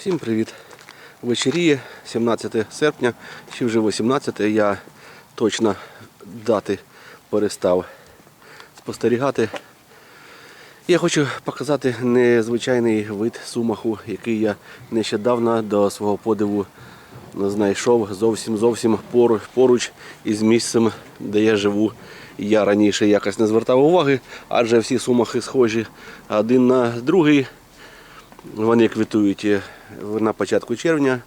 Всім привіт! Вечеріє 17 серпня, чи вже 18, я точно дати перестав спостерігати. Я хочу показати незвичайний вид сумаху, який я нещодавно до свого подиву знайшов зовсім зовсім поруч, із місцем, де я живу. Я раніше якось не звертав уваги, адже всі сумахи схожі один на другий. Вони квітують е, на початку червня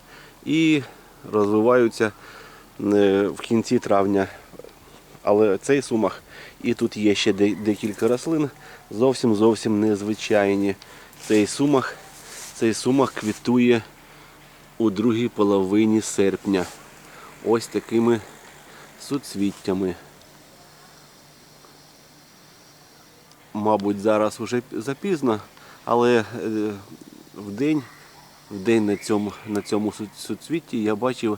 і розвиваються е, в кінці травня. Але цей сумах і тут є ще декілька рослин, зовсім зовсім незвичайні. Цей сумах, цей сумах квітує у другій половині серпня. Ось такими суцвіттями. Мабуть, зараз вже запізно, але е, в день, в день на цьому, на цьому су- суцвітті я бачив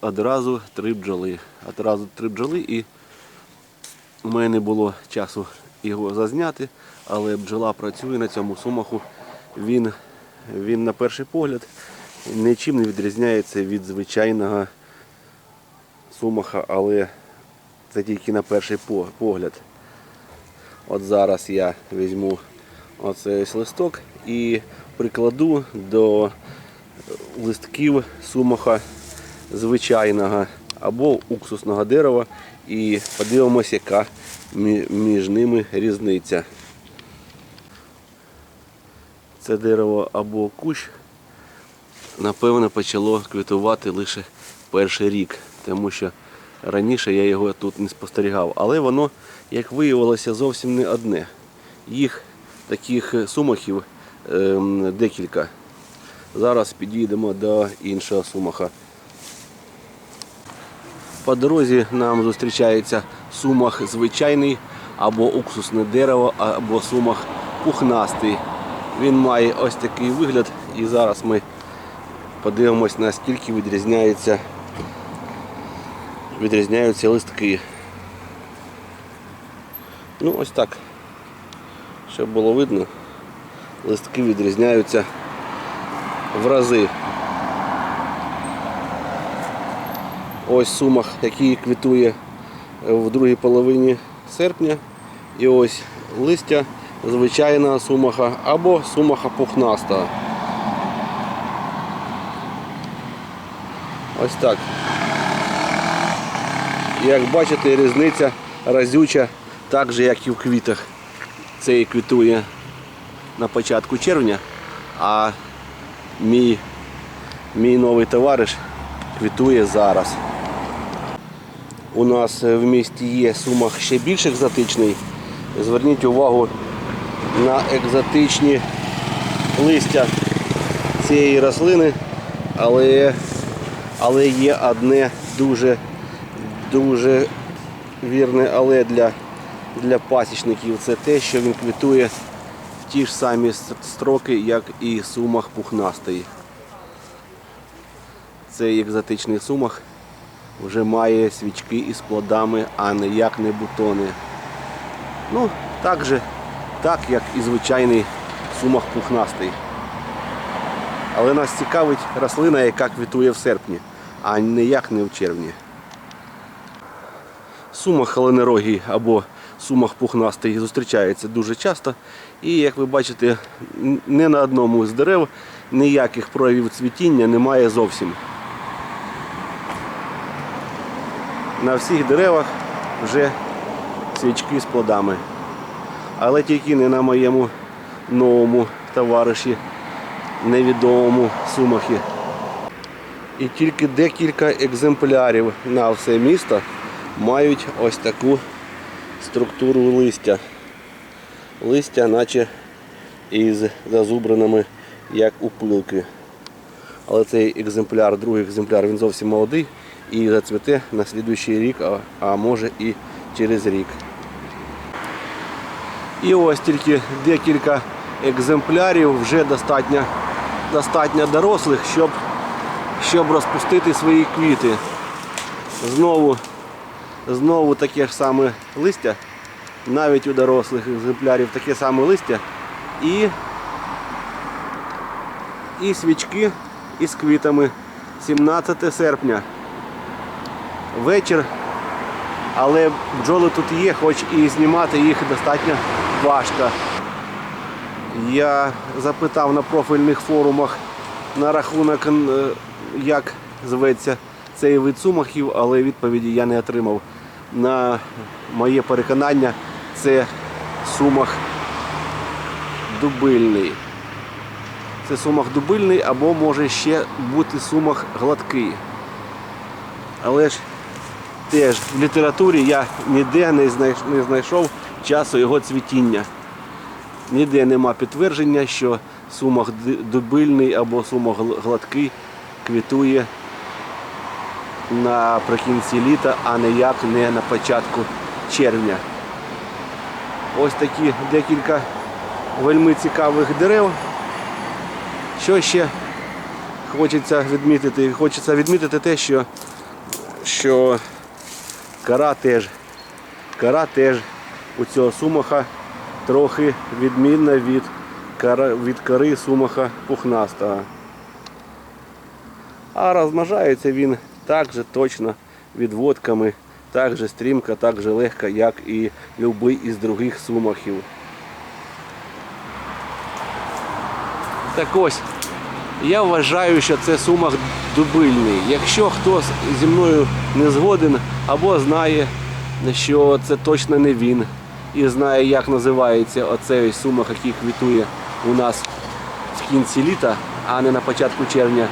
одразу три бджоли. Одразу три бджоли і у мене не було часу його зазняти, але бджола працює на цьому сумаху. Він, він на перший погляд нічим не відрізняється від звичайного сумаха, але це тільки на перший погляд. От зараз я візьму оцей листок і прикладу до листків сумаха звичайного або уксусного дерева і подивимось, яка між ними різниця. Це дерево або кущ, напевно, почало квітувати лише перший рік, тому що раніше я його тут не спостерігав. Але воно, як виявилося, зовсім не одне. Їх таких сумахів декілька. Зараз підійдемо до іншого сумаха. По дорозі нам зустрічається сумах звичайний або уксусне дерево, або сумах пухнастий. Він має ось такий вигляд і зараз ми подивимось наскільки відрізняється, відрізняються листки. Ну ось так. Щоб було видно, листки відрізняються в рази. Ось сумах, який квітує в другій половині серпня. І ось листя звичайного сумаха або сумаха пухнастого. Ось так. Як бачите, різниця разюча, так же як і в квітах. Цей квітує на початку червня, а мій, мій новий товариш квітує зараз. У нас в місті є сумах ще більш екзотичний. Зверніть увагу на екзотичні листя цієї рослини, але, але є одне дуже, дуже вірне але для, для пасічників. Це те, що він квітує ті ж самі строки, як і сумах пухнастий. Цей екзотичний сумах вже має свічки із плодами, а ніяк не бутони. Ну, так же, так як і звичайний сумах пухнастий. Але нас цікавить рослина, яка квітує в серпні, а ніяк не в червні. Сумах холенерогій або сумах пухнастий зустрічається дуже часто. І як ви бачите, не на одному з дерев ніяких проявів цвітіння немає зовсім. На всіх деревах вже свічки з плодами. Але тільки не на моєму новому товариші, невідомому сумахі. І тільки декілька екземплярів на все місто мають ось таку структуру листя. Листя, наче із зазубринами, як у пилки. Але цей екземпляр, другий екземпляр, він зовсім молодий і зацвіте на слідуючий рік, а, а може і через рік. І ось тільки декілька екземплярів вже достатньо, достатньо дорослих, щоб, щоб розпустити свої квіти. Знову, знову таке ж саме листя, навіть у дорослих екземплярів таке саме листя. І і свічки із квітами. 17 серпня. Вечір. Але бджоли тут є, хоч і знімати їх достатньо важко. Я запитав на профільних форумах на рахунок, е, як зветься цей вид сумахів, але відповіді я не отримав. На моє переконання, це сумах дубильний. Це сумах дубильний або може ще бути сумах гладкий. Але ж теж в літературі я ніде не знайш- не знайшов часу його цвітіння. Ніде нема підтвердження, що сумах дубильний або сумах гладкий квітує наприкінці літа, а ніяк не на початку червня. Ось такі декілька вельми цікавих дерев. Що ще хочеться відмітити? Хочеться відмітити те, що, що кора теж, кора теж у цього сумаха трохи відмінна від, кара, від кори сумаха пухнастого. А розмножається він так же точно відводками, так же стрімко, так же легко, як і будь-який із других сумахів. Так ось, я вважаю, що це сумах дубильний. Якщо хтось зі мною не згоден або знає, що це точно не він, і знає, як називається оцей сумах, який квітує у нас в кінці літа, а не на початку червня.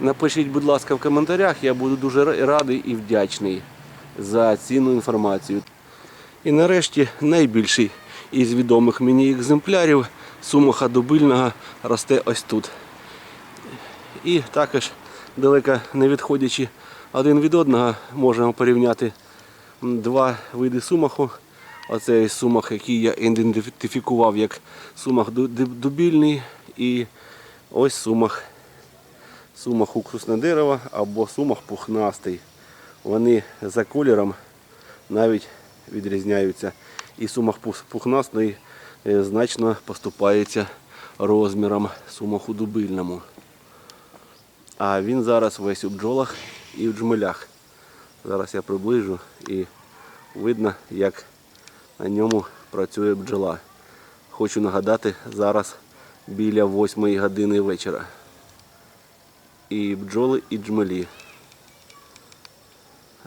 Напишіть, будь ласка, в коментарях, я буду дуже радий і вдячний за цінну інформацію. І нарешті найбільший із відомих мені екземплярів сумаха дубильного росте ось тут. І також далеко не відходячи один від одного, можемо порівняти два види сумаху. Оцей сумах, який я ідентифікував як сумах ду- ду- дубільний, і ось сумах сумах уксусне дерево або сумах пухнастий. Вони за кольором навіть відрізняються. І сумах пухнастий е, значно поступається розміром сумаху дубильному. А він зараз весь у бджолах і в джмелях. Зараз я приближу і видно, як на ньому працює бджола. Хочу нагадати, зараз біля 8 години вечора і бджоли, і джмелі.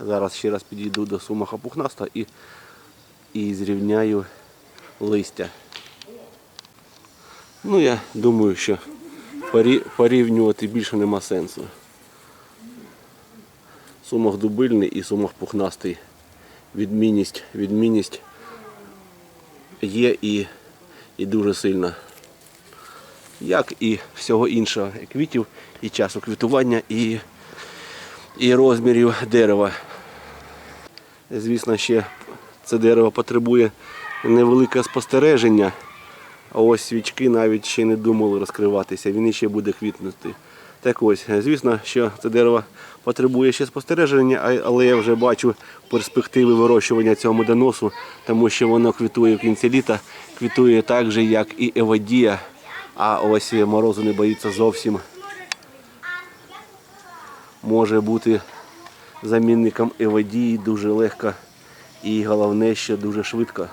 Зараз ще раз підійду до сумаха пухнаста і, і зрівняю листя. Ну, я думаю, що порівнювати більше нема сенсу. Сумах дубильний і сумах пухнастий. Відмінність, відмінність є і, і дуже сильна як і всього іншого і квітів, і часу квітування, і, і розмірів дерева. Звісно, ще це дерево потребує невелике спостереження, а ось свічки навіть ще не думали розкриватися, він іще буде квітнути. Так ось, звісно, що це дерево потребує ще спостереження, але я вже бачу перспективи вирощування цього медоносу, тому що воно квітує в кінці літа, квітує так же, як і еводія, а ось морозу не боїться зовсім. Може бути замінником еводії дуже легко і головне, що дуже швидко.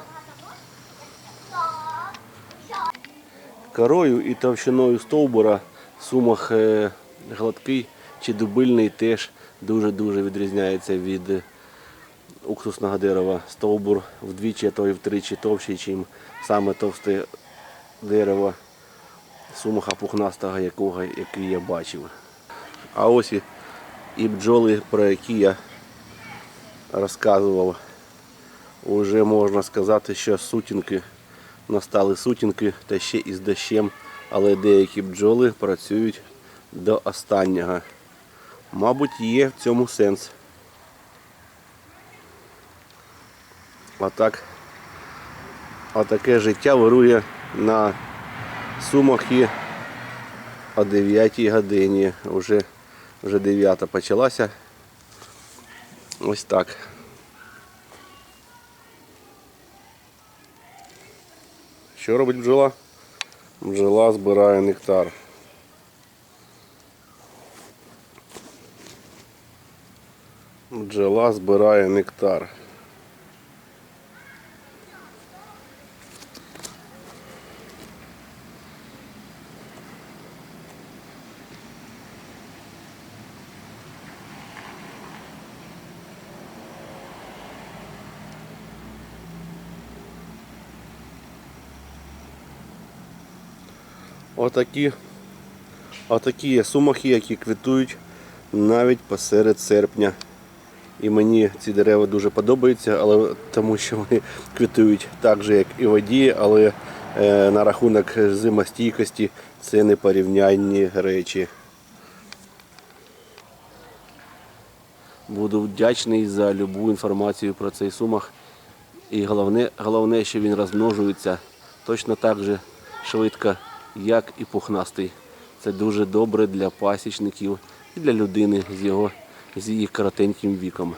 Корою і товщиною стовбура сумах е, гладкий чи дубильний теж дуже-дуже відрізняється від е, уксусного дерева. Стовбур вдвічі, а то й втричі товщий, чим саме товсте дерево сумаха пухнастого, якого, який я бачив. А ось і, і бджоли, про які я розказував. Уже можна сказати, що сутінки настали сутінки та ще із дощем, але деякі бджоли працюють до останнього. Мабуть, є в цьому сенс. Отак, отаке життя вирує на Сумахи о 9 годині. Вже вже 9 почалася. Ось так. Що робить бджола? Бджола збирає нектар. Бджола збирає нектар. Отакі, отакі сумахи, які квітують навіть посеред серпня. І мені ці дерева дуже подобаються, але тому що вони квітують так же, як і воді, але е, на рахунок зимостійкості це непорівнянні речі. Буду вдячний за любу інформацію про цей сумах. І головне, головне, що він розмножується точно так же швидко, як і пухнастий. Це дуже добре для пасічників і для людини з його з її коротеньким віком.